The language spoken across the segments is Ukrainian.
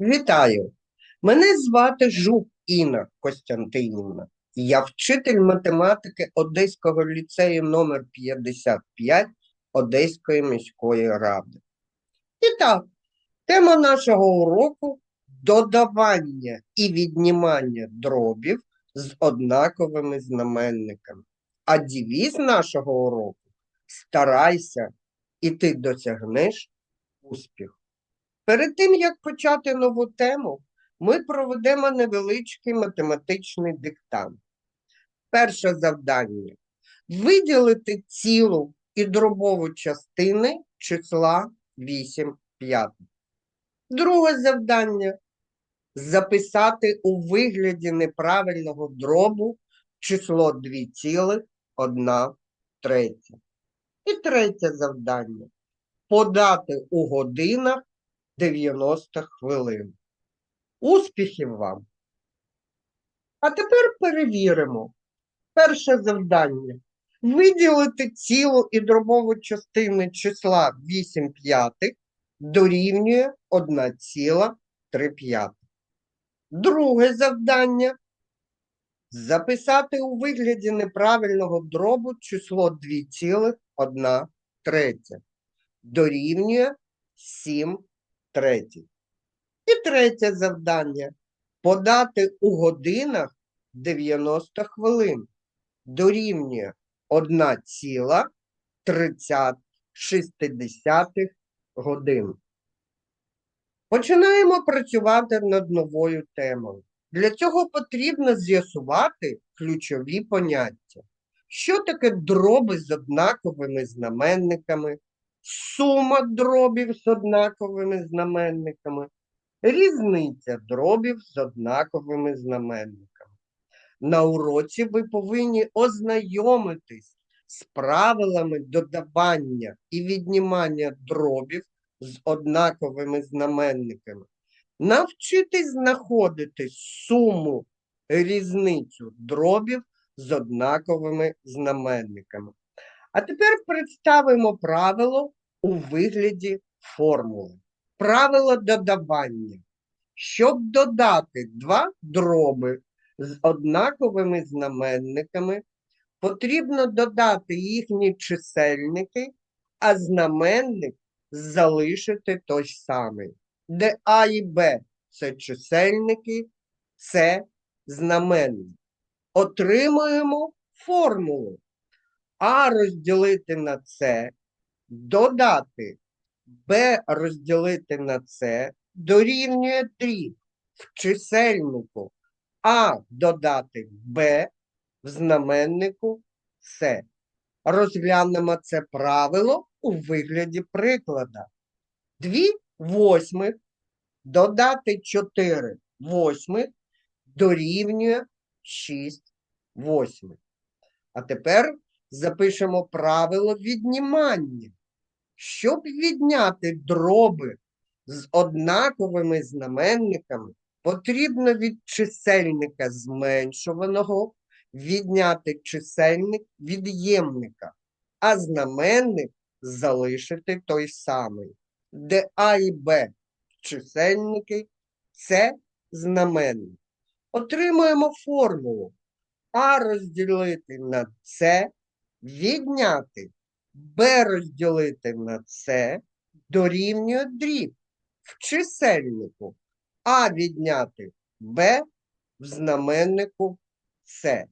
Вітаю! Мене звати Жук Інна Костянтинівна. Я вчитель математики Одеського ліцею номер 55 Одеської міської ради. І так, тема нашого уроку додавання і віднімання дробів з однаковими знаменниками. А девіз нашого уроку старайся, і ти досягнеш успіху. Перед тим, як почати нову тему, ми проведемо невеличкий математичний диктант. Перше завдання виділити цілу і дробову частини числа 8 п'ятих. Друге завдання записати у вигляді неправильного дробу число 2,1 третя. І третє завдання подати у годинах 90 хвилин. Успіхів вам! А тепер перевіримо. Перше завдання. Виділити цілу і дробову частини числа 8 п'ятих дорівнює 1,3 п'ятих. Друге завдання. Записати у вигляді неправильного дробу число 2,1 третя. Дорівнює 7 третій. І третє завдання подати у годинах 90 хвилин. Дорівнює 1,30 годин. Починаємо працювати над новою темою. Для цього потрібно з'ясувати ключові поняття. Що таке дроби з однаковими знаменниками, сума дробів з однаковими знаменниками, різниця дробів з однаковими знаменниками. На уроці ви повинні ознайомитись з правилами додавання і віднімання дробів з однаковими знаменниками. Навчитись знаходити суму, різницю дробів з однаковими знаменниками. А тепер представимо правило у вигляді формули. Правило додавання. Щоб додати два дроби з однаковими знаменниками, потрібно додати їхні чисельники, а знаменник залишити той самий. Де А і Б це чисельники, це знаменник. Отримуємо формулу. А розділити на С, додати Б розділити на С дорівнює 3 в чисельнику А додати Б в знаменнику С. Розглянемо це правило у вигляді приклада. 2 восьмих додати 4 восьмих дорівнює 6 восьмих. А тепер запишемо правило віднімання. Щоб відняти дроби з однаковими знаменниками, потрібно від чисельника зменшуваного відняти чисельник від'ємника, а знаменник залишити той самий, де А і Б чисельники це знаменник. Отримуємо формулу А розділити на С відняти Б розділити на С дорівнює дріб в чисельнику, А відняти Б в знаменнику С.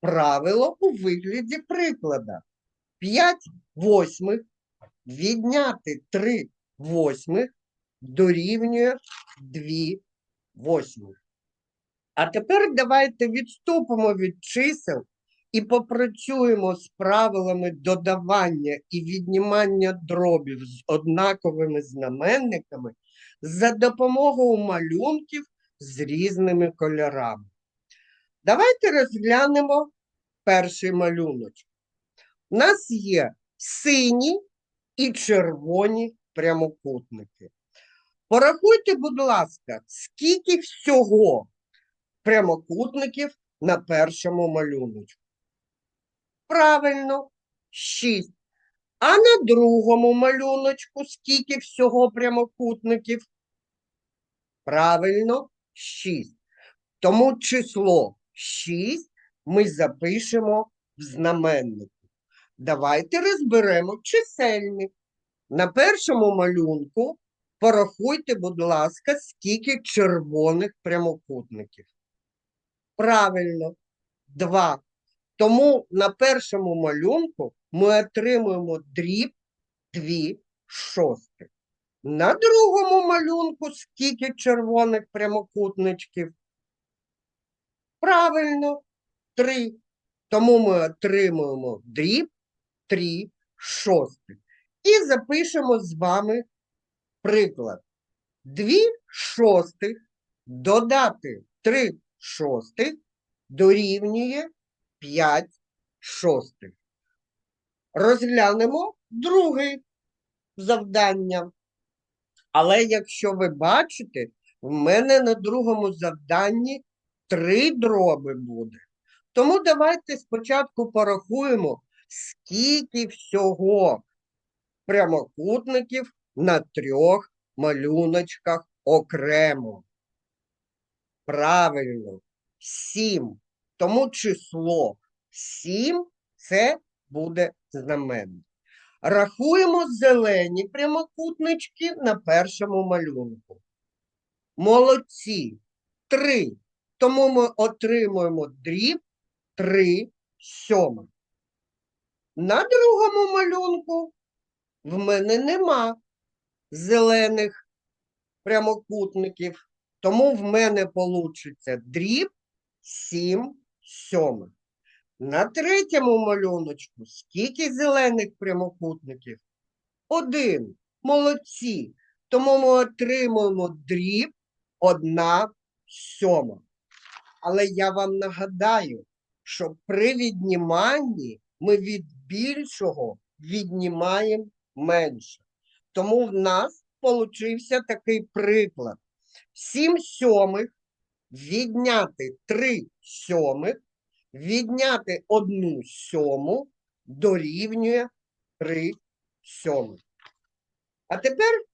Правило у вигляді приклада. 5 восьмих відняти 3 восьмих дорівнює 2 восьмих. А тепер давайте відступимо від чисел і попрацюємо з правилами додавання і віднімання дробів з однаковими знаменниками за допомогою малюнків з різними кольорами. Давайте розглянемо перший малюночок. У нас є сині і червоні прямокутники. Порахуйте, будь ласка, скільки всього прямокутників на першому малюночку. Правильно, 6. А на другому малюночку скільки всього прямокутників? Правильно, 6. Тому число 6 ми запишемо в знаменнику. Давайте розберемо чисельник. На першому малюнку порахуйте, будь ласка, скільки червоних прямокутників. Правильно, 2. Тому на першому малюнку ми отримуємо дріб 2 шостих. На другому малюнку скільки червоних прямокутничків? Правильно, 3. Тому ми отримуємо дріб 3 шостих. І запишемо з вами приклад. 2 шостих додати 3 шостих дорівнює 5 шостих. Розглянемо друге завдання. Але якщо ви бачите, в мене на другому завданні три дроби буде. Тому давайте спочатку порахуємо, скільки всього прямокутників на трьох малюночках окремо. Правильно, сім. Тому число сім це буде знаменник. Рахуємо зелені прямокутнички на першому малюнку. Молодці. Три. Тому ми отримуємо дріб 3 сьомих. На другому малюнку в мене нема зелених прямокутників, тому в мене получиться дріб 7 сьомих. На третьому малюночку скільки зелених прямокутників? Один. Молодці. Тому ми отримуємо дріб 1 сьома. Але я вам нагадаю, що при відніманні ми від більшого віднімаємо менше. Тому в нас получився такий приклад. 7 сьомих відняти 3 сьомих відняти одну сьому дорівнює 3 сьомих. А тепер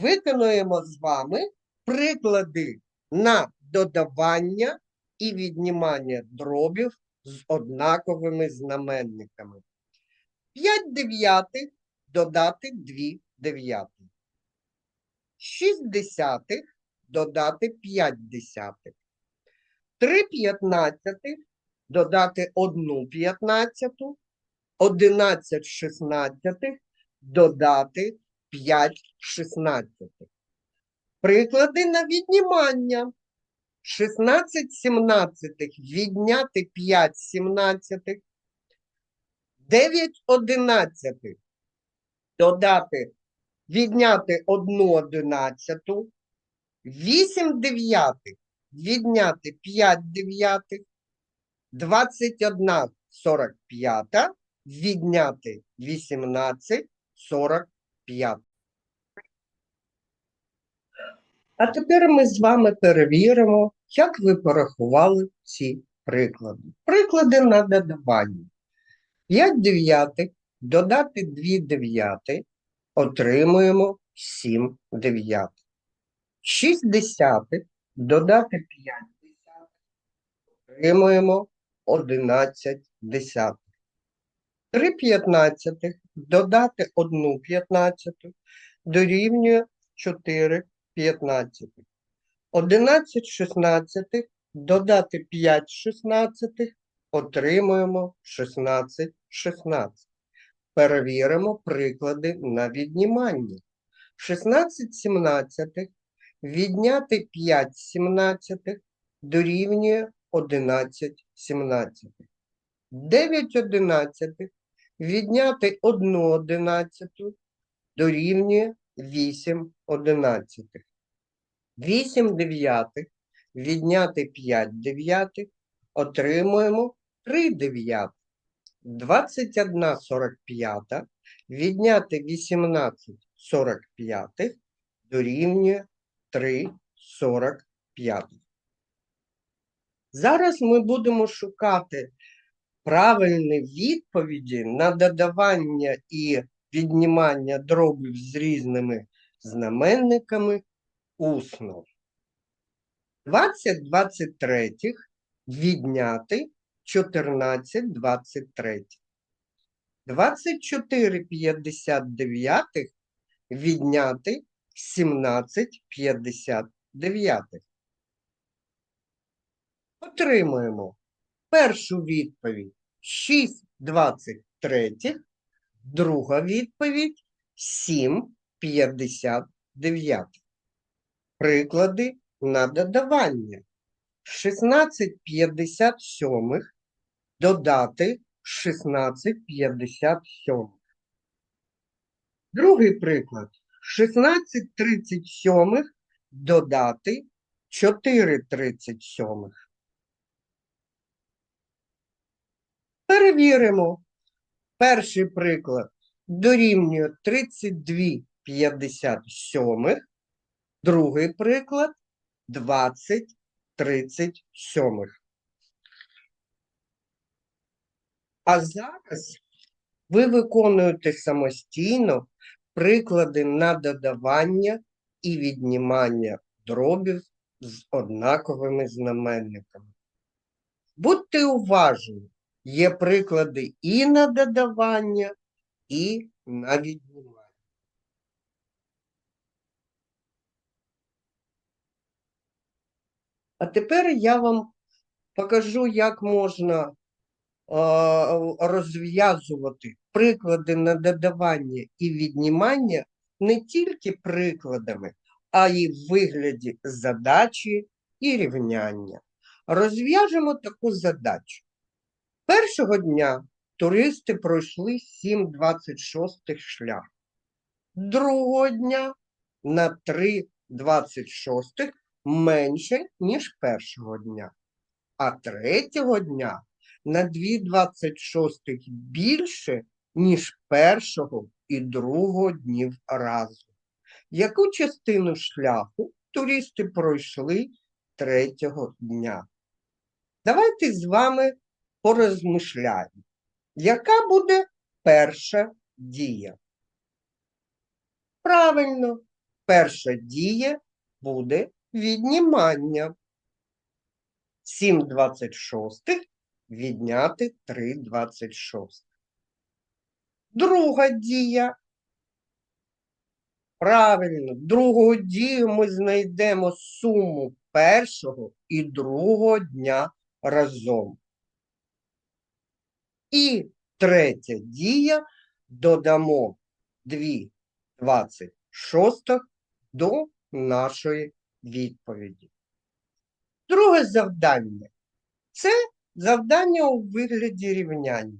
виконуємо з вами приклади на додавання і віднімання дробів з однаковими знаменниками. 5 дев'ятих додати 2 дев'ятих. 6 десятих додати 5 десятих. 3 п'ятнадцятих додати 1 п'ятнадцяту, 11 шістнадцятих додати 5 шістнадцятих. Приклади на віднімання. 16 сімнадцятих відняти 5 сімнадцятих, 9 одинадцятих додати, відняти 1 одинадцяту, 8 дев'ятих відняти 5 дев'ятих, 21 сорок п'ята, відняти 18 сорок п'ять. А тепер ми з вами перевіримо, як ви порахували ці приклади. Приклади на додавання. 5 дев'ятих додати 2 дев'ятих отримуємо 7 дев'ятих. 6 десятих додати 5 десятих отримуємо 11 десятих. 3 п'ятнадцятих додати 1 п'ятнадцяту дорівнює 4 п'ятнадцятих. 11 шістнадцятих додати 5 шістнадцятих отримуємо 16 шістнадцятих. Перевіримо приклади на віднімання. 16 сімнадцятих відняти 5 сімнадцятих дорівнює 11 сімнадцятих. 9 одинадцятих відняти 1 одинадцяту дорівнює 8 одинадцятих. 8 дев'ятих відняти 5 дев'ятих отримуємо 3 дев'ятих. 21 45 відняти 18 45 дорівнює 3 45. Зараз ми будемо шукати правильні відповіді на додавання і віднімання дробів з різними знаменниками усно. 20 23 відняти 14 23. 24 59 відняти 17 59. Отримуємо першу відповідь 6 23, друга відповідь 7 59. Приклади на додавання. 16 57 додати 16 57. Другий приклад. 16 37 додати 4 37. Перевіримо. Перший приклад дорівнює 32 57. Другий приклад 20 37. А зараз ви виконуєте самостійно приклади на додавання і віднімання дробів з однаковими знаменниками. Будьте уважні, є приклади і на додавання, і на віднімання. А тепер я вам покажу, як можна розв'язувати приклади на додавання і віднімання не тільки прикладами, а й в вигляді задачі і рівняння. Розв'яжемо таку задачу. Першого дня туристи пройшли 7,26 шлях. Другого дня на 3,26 менше, ніж першого дня. А третього дня на 2,26 більше, ніж першого і другого днів разу. Яку частину шляху туристи пройшли третього дня? Давайте з вами порозмишляємо. Яка буде перша дія? Правильно, перша дія буде віднімання. 7,26 відняти 3,26. Друга дія. Правильно, другу дію ми знайдемо суму першого і другого дня разом. І третя дія додамо 2,26 до нашої відповіді. Друге завдання це завдання у вигляді рівняння.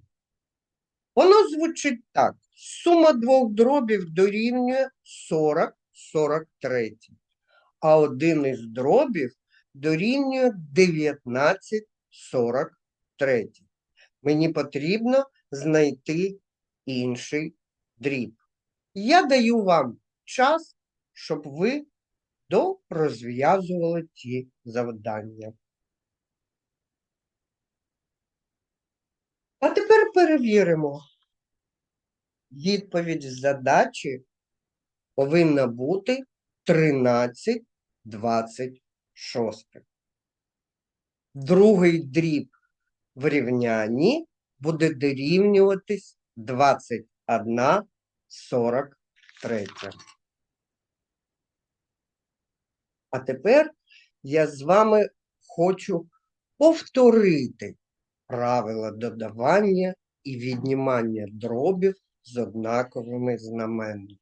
Воно звучить так: сума двох дробів дорівнює 40 43, а один із дробів дорівнює 19 43. Мені потрібно знайти інший дріб. Я даю вам час, щоб ви дорозв'язували ті завдання. А перевіримо. Відповідь задачі повинна бути 13 26. Другий дріб в рівнянні буде дорівнюватись 21 43. А тепер я з вами хочу повторити правила додавання і віднімання дробів з однаковими знаменниками.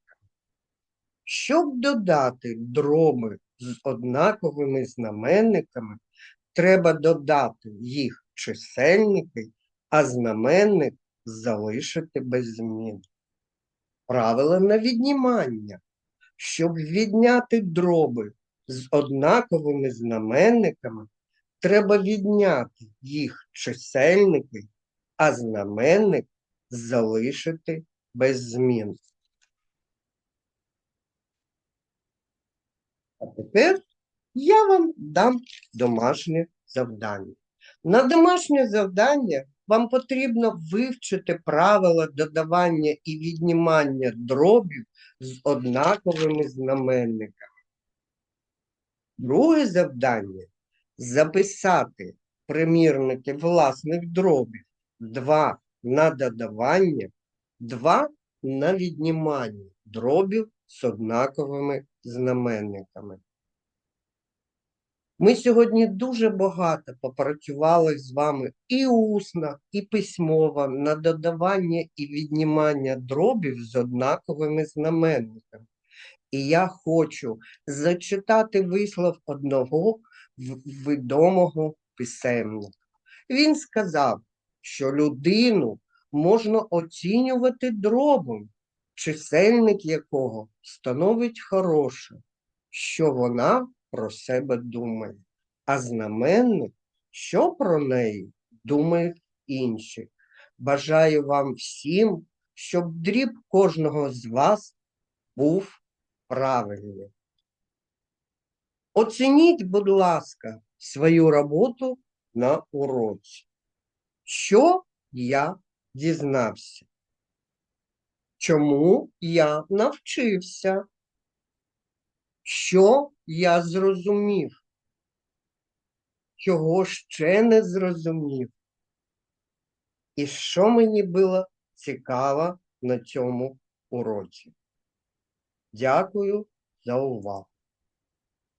Щоб додати дроби з однаковими знаменниками, треба додати їх чисельники, а знаменник залишити без змін. Правила на віднімання. Щоб відняти дроби з однаковими знаменниками, треба відняти їх чисельники, а знаменник залишити без змін. А тепер я вам дам домашнє завдання. На домашнє завдання вам потрібно вивчити правила додавання і віднімання дробів з однаковими знаменниками. Друге завдання записати примірники власних дробів 2 на додавання, 2 на віднімання дробів з однаковими знаменниками. Ми сьогодні дуже багато попрацювали з вами і усно, і письмово на додавання і віднімання дробів з однаковими знаменниками. І я хочу зачитати вислов одного відомого писемника. Він сказав, що людину можна оцінювати дробом, чисельник якого становить хороше, що вона про себе думає, а знаменник, що про неї думають інші. Бажаю вам всім, щоб дріб кожного з вас був правильний. Оцініть, будь ласка, свою роботу на уроці. Що я дізнався? Чому я навчився? Що я зрозумів? Чого ще не зрозумів? І що мені було цікаво на цьому уроці? Дякую за увагу.